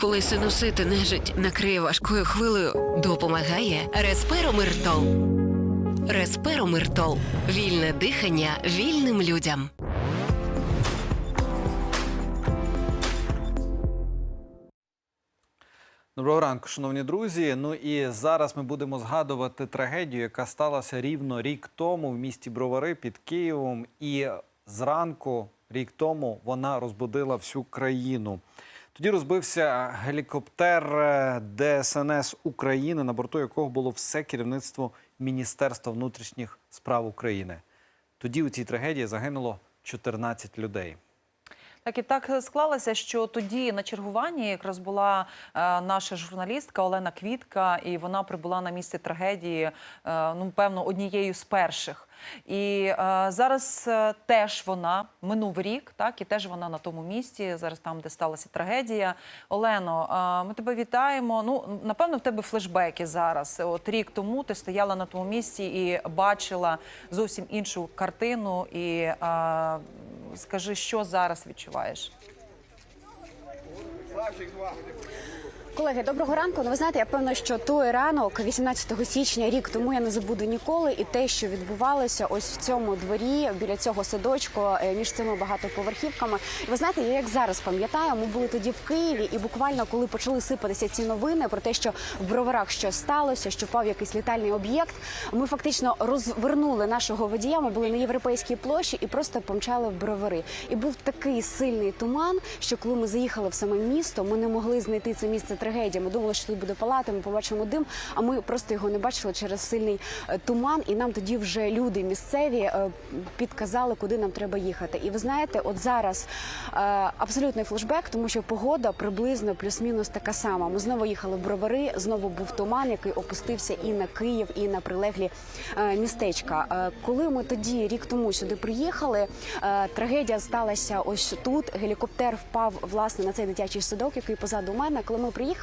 Коли синусити нежить накриє важкою хвилею, Допомагає Респиромиртол. Респиромиртол. Вільне дихання вільним людям. Доброго ранку, шановні друзі. Ну і зараз ми будемо згадувати трагедію, яка сталася рівно рік тому в місті Бровари під Києвом. І зранку, рік тому, вона розбудила всю країну. Тоді розбився гелікоптер е, ДСНС України, на борту якого було все керівництво Міністерства внутрішніх справ України. Тоді у цій трагедії загинуло 14 людей. Так і так склалося, що тоді на чергуванні якраз була е, наша журналістка Олена Квітка, і вона прибула на місце трагедії, е, ну певно, однією з перших. І е, зараз е, теж вона минув рік, так і теж вона на тому місці. Зараз там, де сталася трагедія. Олено, е, ми тебе вітаємо. Ну напевно, в тебе флешбеки зараз. От рік тому ти стояла на тому місці і бачила зовсім іншу картину. І е, скажи, що зараз відчуваєш? Колеги, доброго ранку. Ну ви знаєте, я певна, що той ранок, 18 січня, рік тому я не забуду ніколи. І те, що відбувалося ось в цьому дворі, біля цього садочку, е, між цими багатоповерхівками. І ви знаєте, я як зараз пам'ятаю, ми були тоді в Києві, і буквально коли почали сипатися ці новини про те, що в броварах щось сталося, що впав якийсь літальний об'єкт. Ми фактично розвернули нашого водія. Ми були на європейській площі і просто помчали в бровари. І був такий сильний туман, що коли ми заїхали в саме місто, ми не могли знайти це місце трагедії. Ми думали, що тут буде палати, ми побачимо дим. А ми просто його не бачили через сильний е, туман. І нам тоді вже люди місцеві е, підказали, куди нам треба їхати. І ви знаєте, от зараз е, абсолютний флешбек, тому що погода приблизно плюс-мінус така сама. Ми знову їхали в бровари, знову був туман, який опустився і на Київ, і на прилеглі містечка. Коли ми тоді рік тому сюди приїхали, трагедія сталася ось тут. Гелікоптер впав власне на цей дитячий садок, який позаду мене. Коли ми приїхали,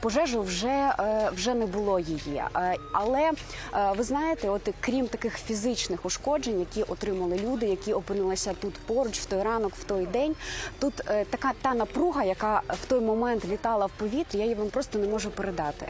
пожежу вже, е, вже не було її. Е, Але е, ви знаєте, от крім таких фізичних ушкоджень, які отримали люди, які опинилися тут поруч в той ранок, в той день. Тут така та напруга, яка в той момент літала в повітрі, я її вам просто не можу передати.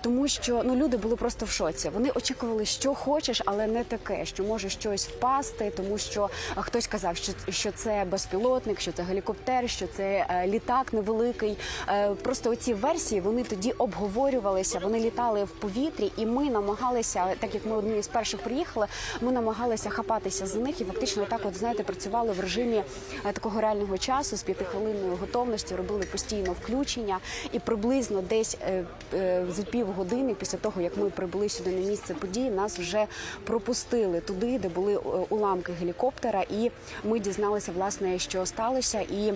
Тому що ну люди були просто в шоці. Вони очікували, що хочеш, але не таке, що може щось впасти, тому що хтось казав, що, що це безпілотник, що це гелікоптер, що це літак невеликий. Е, Просто оці версії вони тоді обговорювалися, вони літали в повітрі, і ми намагалися, так як ми одні з перших приїхали, ми намагалися хапатися за них і фактично так, от знаєте, працювали в режимі е, такого реального часу з п'ятихвилинною готовністю, робили постійно включення, і приблизно десь е, е, за півгодини після того, як ми прибули сюди на місце події, нас вже пропустили туди, де були уламки гелікоптера, і ми дізналися власне, що сталося і.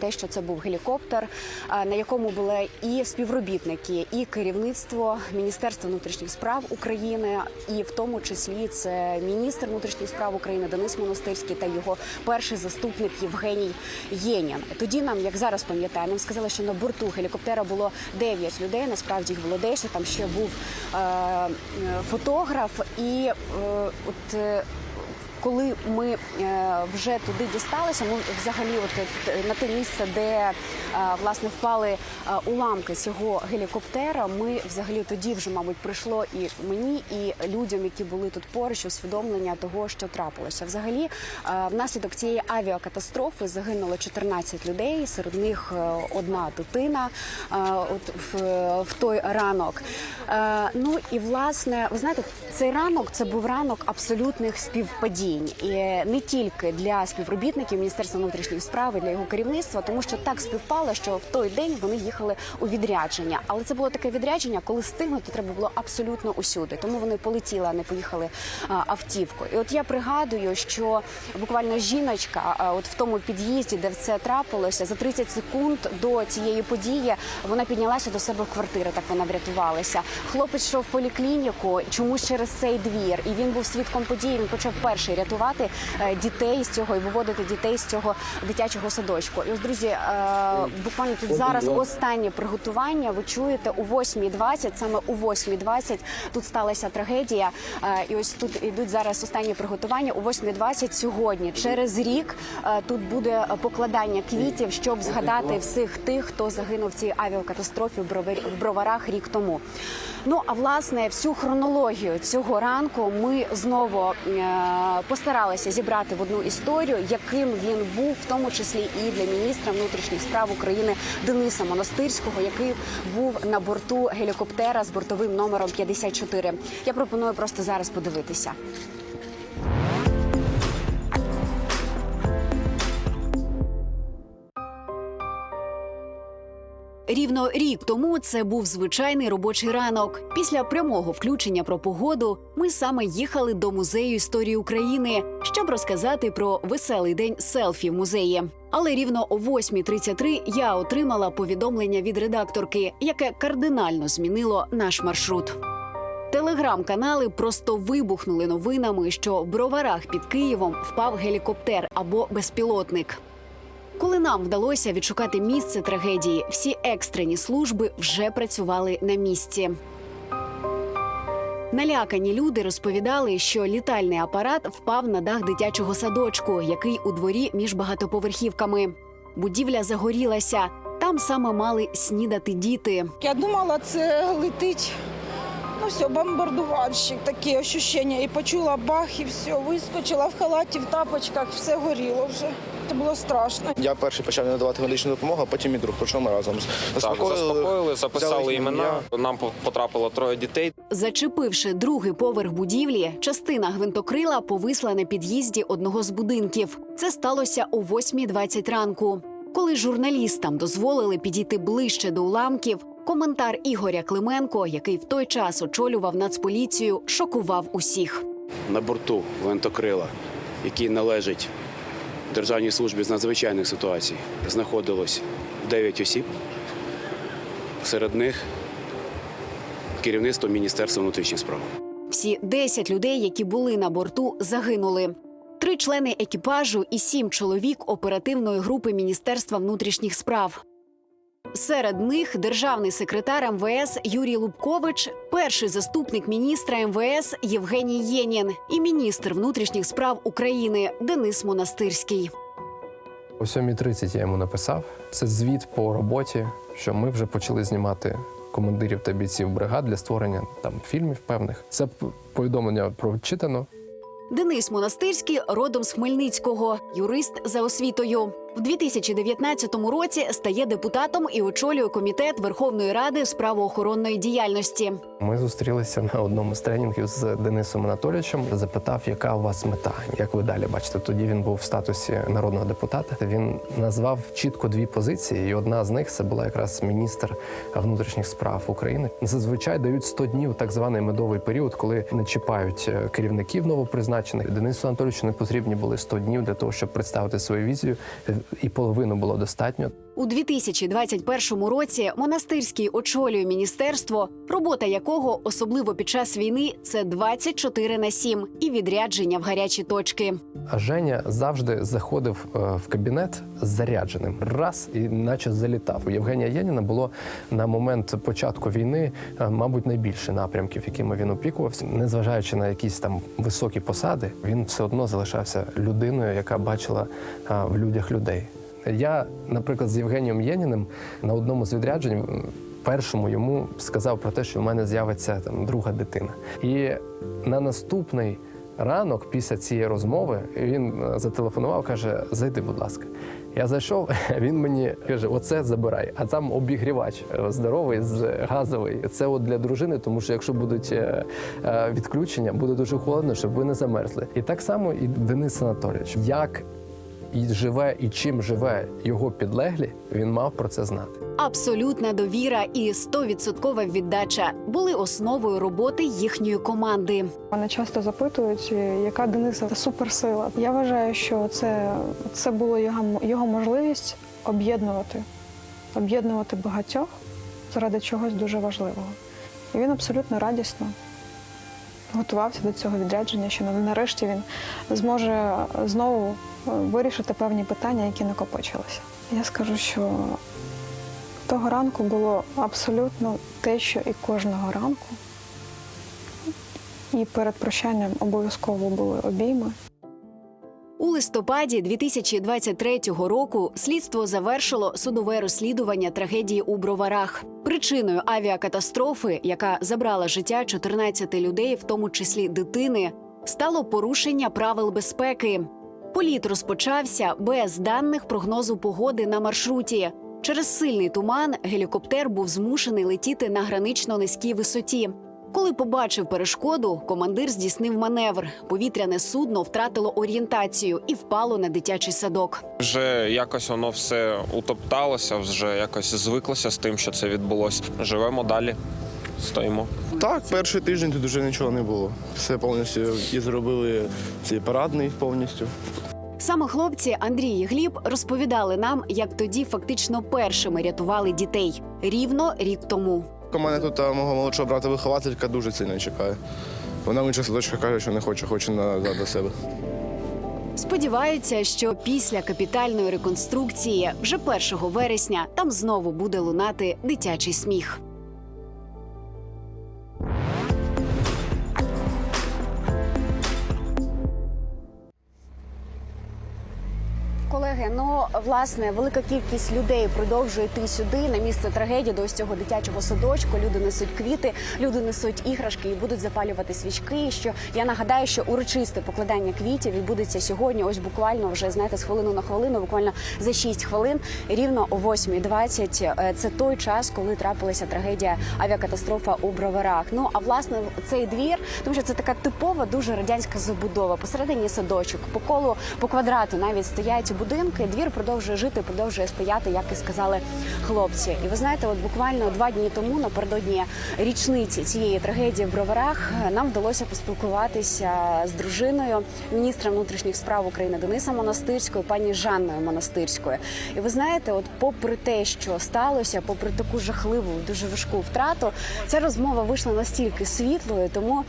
Те, що це був гелікоптер, на якому були і співробітники, і керівництво Міністерства внутрішніх справ України, і в тому числі це міністр внутрішніх справ України Денис Монастирський та його перший заступник Євгеній Єнін. Тоді нам, як зараз пам'ятаю, нам сказали, що на борту гелікоптера було 9 людей. Насправді їх було 10, Там ще був е, е, фотограф, і е, от. Коли ми е, вже туди дісталися, ми взагалі, от е, на те місце, де е, власне впали уламки цього гелікоптера, ми взагалі тоді вже, мабуть, прийшло і мені, і людям, які були тут поруч, усвідомлення того, що трапилося. Взагалі, внаслідок цієї авіакатастрофи загинуло 14 людей, серед них одна дитина от в, в той ранок. Ну і власне, ви знаєте, цей ранок це був ранок абсолютних співпадінь, і не тільки для співробітників Міністерства внутрішніх справ і для його керівництва, тому що так співпало, що в той день вони їхали у відрядження. Але це було таке відрядження, коли стигнути треба було абсолютно усюди. Тому вони полетіли, а не поїхали автівкою. І от я пригадую, що буквально жіночка, от в тому під'їзді, де все трапилося, за 30 секунд до цієї події вона піднялася до себе в квартиру. Так вона врятувалася. Хлопець йшов в поліклініку чомусь через цей двір, і він був свідком події. Він почав перший рятувати е, дітей з цього і виводити дітей з цього дитячого садочку. І ось друзі, е, буквально тут зараз останнє приготування. Ви чуєте у 8.20, саме у 8.20 тут сталася трагедія. Е, І ось тут ідуть зараз останні приготування. У 8.20 сьогодні. Через рік тут буде покладання квітів, щоб згадати всіх тих, хто загинув в цій авіакатастрофі в Бровар- в броварах рік тому. Ну а власне всю хронологію цього ранку ми знову е, постаралися зібрати в одну історію, яким він був, в тому числі і для міністра внутрішніх справ України Дениса Монастирського, який був на борту гелікоптера з бортовим номером 54. Я пропоную просто зараз подивитися. Рівно рік тому це був звичайний робочий ранок. Після прямого включення про погоду ми саме їхали до музею історії України, щоб розказати про веселий день селфі в музеї. Але рівно о 8.33 я отримала повідомлення від редакторки, яке кардинально змінило наш маршрут. Телеграм-канали просто вибухнули новинами, що в броварах під Києвом впав гелікоптер або безпілотник. Коли нам вдалося відшукати місце трагедії, всі екстрені служби вже працювали на місці. Налякані люди розповідали, що літальний апарат впав на дах дитячого садочку, який у дворі між багатоповерхівками. Будівля загорілася. Там саме мали снідати діти. Я думала, це летить. Ну все, бомбардувальщик, такі ощущення. І почула бах, і все, вискочила в халаті, в тапочках, все горіло вже. Це було страшно. Я перший почав надавати медичну допомогу, а потім мій друг, причому разом. Так, заспокоїли, записали імена. Нам потрапило троє дітей. Зачепивши другий поверх будівлі, частина гвинтокрила повисла на під'їзді одного з будинків. Це сталося о 8.20 ранку. Коли журналістам дозволили підійти ближче до уламків, коментар Ігоря Клименко, який в той час очолював нацполіцію, шокував усіх. на борту гвинтокрила, який належить Державній службі з надзвичайних ситуацій, знаходилось 9 осіб. Серед них керівництво Міністерства внутрішніх справ. Всі 10 людей, які були на борту, загинули. Три члени екіпажу і сім чоловік оперативної групи Міністерства внутрішніх справ. Серед них державний секретар МВС Юрій Лубкович, перший заступник міністра МВС Євгеній Єнін і міністр внутрішніх справ України Денис Монастирський. О 7.30 я йому написав. Це звіт по роботі, що ми вже почали знімати командирів та бійців бригад для створення там фільмів певних. Це повідомлення прочитано. Денис Монастирський родом з Хмельницького, юрист за освітою. В 2019 році стає депутатом і очолює комітет Верховної Ради з правоохоронної діяльності. Ми зустрілися на одному з тренінгів з Денисом Анатолійовичем. Запитав, яка у вас мета, як ви далі бачите. Тоді він був в статусі народного депутата. Він назвав чітко дві позиції, і одна з них це була якраз міністр внутрішніх справ України. Зазвичай дають 100 днів, так званий медовий період, коли не чіпають е, керівників новопризначених. Денису Анатолійовичу не потрібні були 100 днів для того, щоб представити свою візію, і половину було достатньо. У 2021 році монастирський очолює міністерство, робота якого, особливо під час війни, це 24 на 7 і відрядження в гарячі точки. Женя завжди заходив е, в кабінет зарядженим раз і наче залітав. У Євгенія Єніна було на момент початку війни, е, мабуть, найбільше напрямків, якими він опікувався. Незважаючи на якісь там високі посади, він все одно залишався людиною, яка бачила е, в людях людей. Я, наприклад, з Євгенієм Єніним на одному з відряджень. Першому йому сказав про те, що в мене з'явиться там друга дитина. І на наступний ранок, після цієї розмови, він е, зателефонував, каже: Зайди, будь ласка. Я зайшов, він мені каже: Оце забирай. А там обігрівач е, здоровий, газовий. Це от для дружини, тому що якщо будуть е, відключення, буде дуже холодно, щоб ви не замерзли. І так само і Денис Анатолійович. Як і живе, і чим живе його підлеглі, він мав про це знати. Абсолютна довіра і 100% віддача були основою роботи їхньої команди. Мене часто запитують, яка Дениса суперсила. Я вважаю, що це, це була його, його можливість об'єднувати, об'єднувати багатьох заради чогось дуже важливого. І він абсолютно радісно готувався до цього відрядження, що нарешті він зможе знову е, вирішити певні питання, які накопичилися. Я скажу, що того ранку було абсолютно те, що і кожного ранку. І перед прощанням обов'язково були обійми. У листопаді 2023 року слідство завершило судове розслідування трагедії у Броварах. Причиною авіакатастрофи, яка забрала життя 14 людей, в тому числі дитини, стало порушення правил безпеки. Політ розпочався без даних прогнозу погоди на маршруті. Через сильний туман гелікоптер був змушений летіти на гранично низькій висоті. Коли побачив перешкоду, командир здійснив маневр. Повітряне судно втратило орієнтацію і впало на дитячий садок. Вже якось воно все утопталося, вже якось звиклося з тим, що це відбулося. Живемо далі, стоїмо. Так, перший тиждень тут вже нічого не було. Все повністю і зробили цей парадний повністю. Саме хлопці Андрій і Гліб розповідали нам, як тоді фактично першими рятували дітей рівно рік тому. У мене тут а, мого молодшого брата вихователька дуже сильно чекає. Вона в інших садочках каже, що не хоче, хоче назад до себе. Сподіваються, що після капітальної реконструкції вже 1 вересня там знову буде лунати дитячий сміх. Колеги, ну власне, велика кількість людей продовжує йти сюди на місце трагедії до ось цього дитячого садочку. Люди несуть квіти, люди несуть іграшки і будуть запалювати свічки. Що я нагадаю, що урочисте покладання квітів відбудеться сьогодні. Ось буквально вже знаєте, з хвилину на хвилину, буквально за 6 хвилин, рівно о 8.20. Е, Це той час, коли трапилася трагедія авіакатастрофа у Броварах. Ну а власне цей двір, тому що це така типова, дуже радянська забудова. Посередині садочок, по колу, по квадрату навіть стоять будинки. Двір продовжує жити, продовжує стояти, як і сказали хлопці. І ви знаєте, от буквально два дні тому, напередодні річниці цієї трагедії в Броварах, нам вдалося поспілкуватися з дружиною міністра внутрішніх справ України Дениса Монастирською, пані Жанною Монастирською. І ви знаєте, от попри те, що сталося, попри таку жахливу, дуже важку втрату, ця розмова вийшла настільки світлою. Тому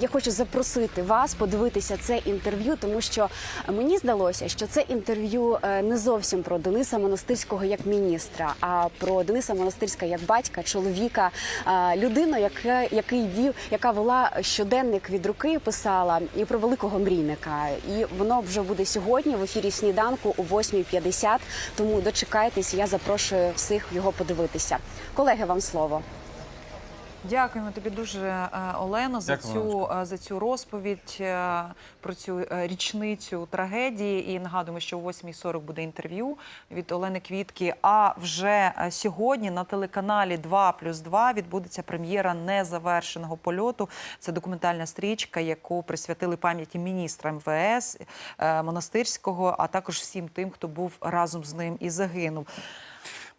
я хочу запросити вас подивитися це інтерв'ю, тому що мені здалося, що це інтерв'ю не зовсім про Дениса Монастирського як міністра, а про Дениса Монастирська як батька, чоловіка, е, людину, яка який вів, яка вела щоденник від руки, писала і про великого мрійника. І воно вже буде сьогодні в ефірі сніданку о 8.50, Тому дочекайтесь, я запрошую всіх його подивитися. Колеги, вам слово. Дякуємо тобі дуже, е, Олено, за цю е, за цю розповідь е, про цю річницю трагедії. І нагадуємо, що о 8.40 буде інтерв'ю від Олени Квітки. А вже сьогодні на телеканалі 2 плюс 2 відбудеться прем'єра незавершеного польоту. Це документальна стрічка, яку присвятили пам'яті міністра МВС Монастирського, а також всім тим, хто був разом з ним і загинув.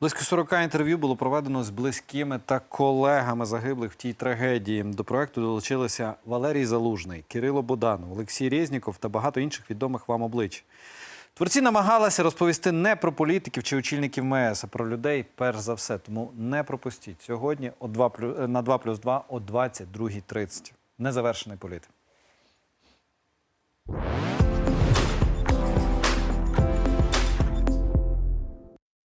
Близько 40 інтерв'ю було проведено з близькими та колегами загиблих в тій трагедії. До проекту долучилися Валерій Залужний, Кирило Боданов, Олексій Резніков та багато інших відомих вам облич. Творці намагалися розповісти не про політиків чи очільників МС, а про людей перш за все. Тому не пропустіть сьогодні о 2 на 2 плюс 2 о 22.30. Незавершений політ.